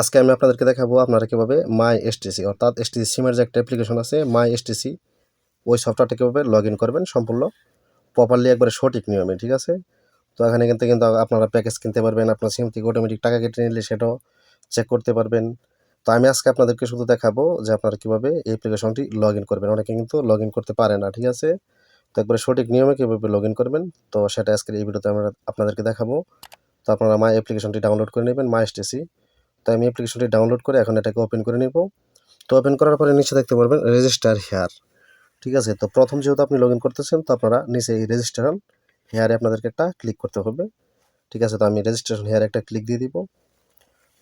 আজকে আমি আপনাদেরকে দেখাবো আপনারা কীভাবে মাই এসটিসি অর্থাৎ এসটিসি সিমের যে একটা অ্যাপ্লিকেশন আছে মাই এসটিসি ওই সফটওয়্যারটা কীভাবে লগ ইন করবেন সম্পূর্ণ প্রপারলি একবারে সঠিক নিয়মে, ঠিক আছে? তো এখানে কিন্তু কিন্তু আপনারা প্যাকেজ কিনতে পারবেন, আপনার সিম থেকে অটোমেটিক টাকা কেটে নিলে সেটাও চেক করতে পারবেন। তো আমি আজকে আপনাদেরকে শুধু দেখাবো যে আপনারা কীভাবে এই অ্যাপ্লিকেশনটি লগ ইন করবেন। অনেকে কিন্তু লগ ইন করতে পারে না, ঠিক আছে? তো একবারে সঠিক নিয়মে কীভাবে লগ ইন করবেন, তো সেটা আজকের এই ভিডিওতে আমরা আপনাদেরকে দেখাবো। তো আপনারা মাই অ্যাপ্লিকেশনটি ডাউনলোড করে নেবেন মাই এসটিসি তো আমি অ্যাপ্লিকেশনটি ডাউনলোড করে এখন এটাকে ওপেন করে নেব। তো ওপেন করার পরে নিচে দেখতে পারবেন রেজিস্টার হেয়ার ঠিক আছে? তো প্রথম যেহেতু আপনি লগ করতেছেন, তো আপনারা নিচে এই রেজিস্ট্রেশন হেয়ারে আপনাদেরকে একটা ক্লিক করতে হবে, ঠিক আছে? তো আমি রেজিস্ট্রেশন হেয়ারে একটা ক্লিক দিয়ে দিব।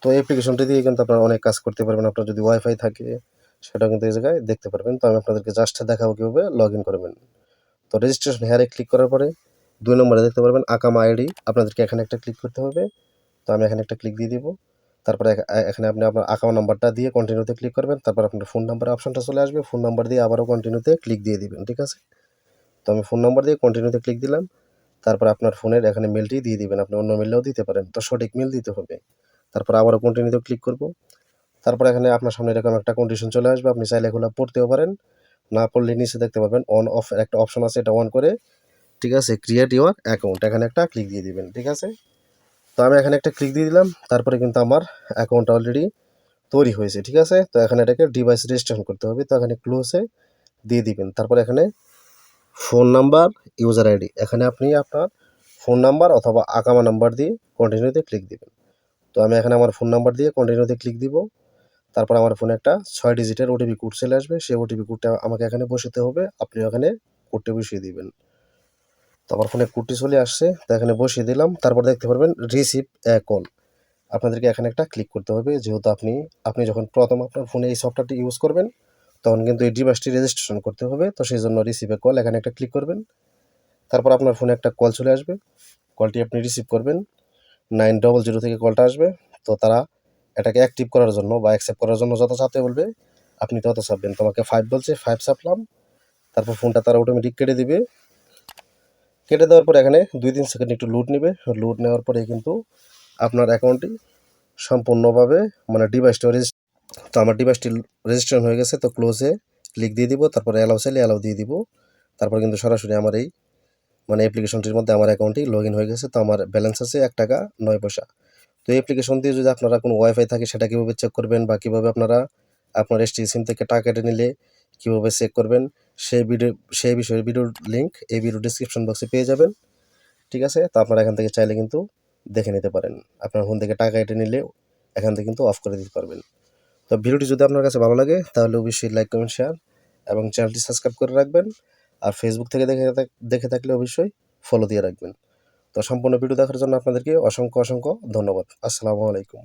তো এই অ্যাপ্লিকেশনটি দিয়ে কিন্তু আপনারা অনেক কাজ করতে পারবেন। আপনার যদি ওয়াইফাই থাকে, সেটাও কিন্তু এই জায়গায় দেখতে পারবেন। তো আমি আপনাদেরকে জাস্ট দেখাবো কীভাবে লগ ইন করবেন। তো রেজিস্ট্রেশন হেয়ারে ক্লিক করার পরে দুই নম্বরে দেখতে পারবেন আকামা আইডি আপনাদেরকে এখানে একটা ক্লিক করতে হবে। তো আমি এখানে একটা ক্লিক দিয়ে দিব। তারপরে এখানে আপনি আপনার অ্যাকাউন্ট নাম্বারটা দিয়ে কন্টিনিউতে ক্লিক করবেন, তারপর আপনার ফোন নাম্বার অপশনটা চলে আসবে ফোন নাম্বার দিয়ে আবারও কন্টিনিউতে ক্লিক দিয়ে দিবেন, ঠিক আছে? তো আমি ফোন নাম্বার দিয়ে কন্টিনিউতে ক্লিক দিলাম, তারপর আপনার ফোনের এখানে মেলটি দিয়ে দিবেন, আপনি অন্য মেলটাও দিতে পারেন, তো সঠিক মেল দিতে হবে। তারপর আবারও কন্টিনিউতে ক্লিক করব, তারপর এখানে আপনার সামনে এরকম একটা কন্ডিশন চলে আসবে, আপনি চাইলে এগুলো পড়তেও পারেন, না পড়লে নিচে দেখতে পাবেন অন অফ একটা অপশন আছে, এটা অন করে, ঠিক আছে ক্রিয়েট ইউর অ্যাকাউন্ট এখানে একটা ক্লিক দিয়ে দিবেন, ঠিক আছে? তো আমি এখানে একটা ক্লিক দিয়ে দিলাম, তারপরে কিন্তু আমার অ্যাকাউন্ট অলরেডি তৈরি হয়েছে, ঠিক আছে? তো এখানে এটাকে ডিভাইস রেজিস্ট্রেশন করতে হবে, তো এখানে ক্লোজে দিয়ে দিবেন। তারপর এখানে ফোন নাম্বার ইউজার আইডি এখানে আপনি আপনার ফোন নাম্বার অথবা আকামা নাম্বার দিয়ে কন্টিনিউতে ক্লিক দিবেন। তো আমি এখানে আমার ফোন নাম্বার দিয়ে কন্টিনিউতে ক্লিক দিব, তারপর আমার ফোনে একটা ছয় ডিজিটের ওটিপি কোড চলে আসবে, সেই ওটিপি কোডটা আমাকে এখানে বসাতে হবে আপনি ওখানে কোডটা বসিয়ে দিবেন। তো আমার ফোনে কোডটি চলে আসছে, তো এখানে বসিয়ে দিলাম। তারপর দেখতে পারবেন রিসিভ এ কল আপনাদেরকে এখানে একটা ক্লিক করতে হবে, যেহেতু আপনি আপনি যখন প্রথম আপনার ফোনে এই সফটওয়্যারটি ইউজ করবেন, তখন কিন্তু এই ডিভাইসটি রেজিস্ট্রেশন করতে হবে, তো সেই জন্য রিসিভ এ কল এখানে একটা ক্লিক করবেন। তারপর আপনার ফোনে একটা কল চলে আসবে। কলটি আপনি রিসিভ করবেন। নাইন ডবল জিরো থেকে কলটা আসবে। তো তারা এটাকে অ্যাক্টিভ করার জন্য বা অ্যাকসেপ্ট করার জন্য যত চাপতে বলবে, আপনি তত চাপবেন। তোমাকে ফাইভ বলছে ফাইভ চাপলাম। তারপর ফোনটা তারা অটোমেটিক কেটে দিবে। কেটে দেওয়ার পর এখানে দুই তিন সেকেন্ড একটু লুট নেবে। লুট নেওয়ার পরে কিন্তু আপনার অ্যাকাউন্টটি সম্পূর্ণভাবে মানে ডিভাইসটা রেজিস্ট তো আমার ডিভাইসটি রেজিস্ট্রেশন হয়ে গেছে, তো ক্লোজে ক্লিক দিয়ে দিব, তারপরে অ্যালাউ চাইলে অ্যালাউ দিয়ে দিব। তারপর কিন্তু সরাসরি আমার এই মানে অ্যাপ্লিকেশনটির মধ্যে আমার অ্যাকাউন্টটি লগ হয়ে গেছে, তো আমার ব্যালেন্স আছে এক টাকা নয় পয়সা। তো এই অ্যাপ্লিকেশন দিয়ে যদি আপনারা কোনো ওয়াইফাই থাকে, সেটা কীভাবে চেক করবেন বা কীভাবে আপনারা আপনার এসটি সিম থেকে টাকা কেটে নিলে কীভাবে চেক করবেন? সেই ভিডিও, সেই বিষয়ে ভিডিওর লিঙ্ক এই ভিডিও ডিসক্রিপশন বক্সে পেয়ে যাবেন। ঠিক আছে? তো আপনারা এখান থেকে চাইলে কিন্তু দেখে নিতে পারেন। আপনার ফোন থেকে টাকা কেটে নিলে এখান থেকে কিন্তু অফ করে দিতে পারবেন। তো ভিডিওটি যদি আপনার কাছে ভালো লাগে, তাহলে অবশ্যই লাইক কমেন্ট শেয়ার এবং চ্যানেলটি সাবস্ক্রাইব করে রাখবেন। আর ফেসবুক থেকে দেখে দেখে থাকলে অবশ্যই ফলো দিয়ে রাখবেন। তো সম্পূর্ণ ভিডিও দেখার জন্য আপনাদেরকে অসংখ্য অসংখ্য ধন্যবাদ। আসসালামু আলাইকুম।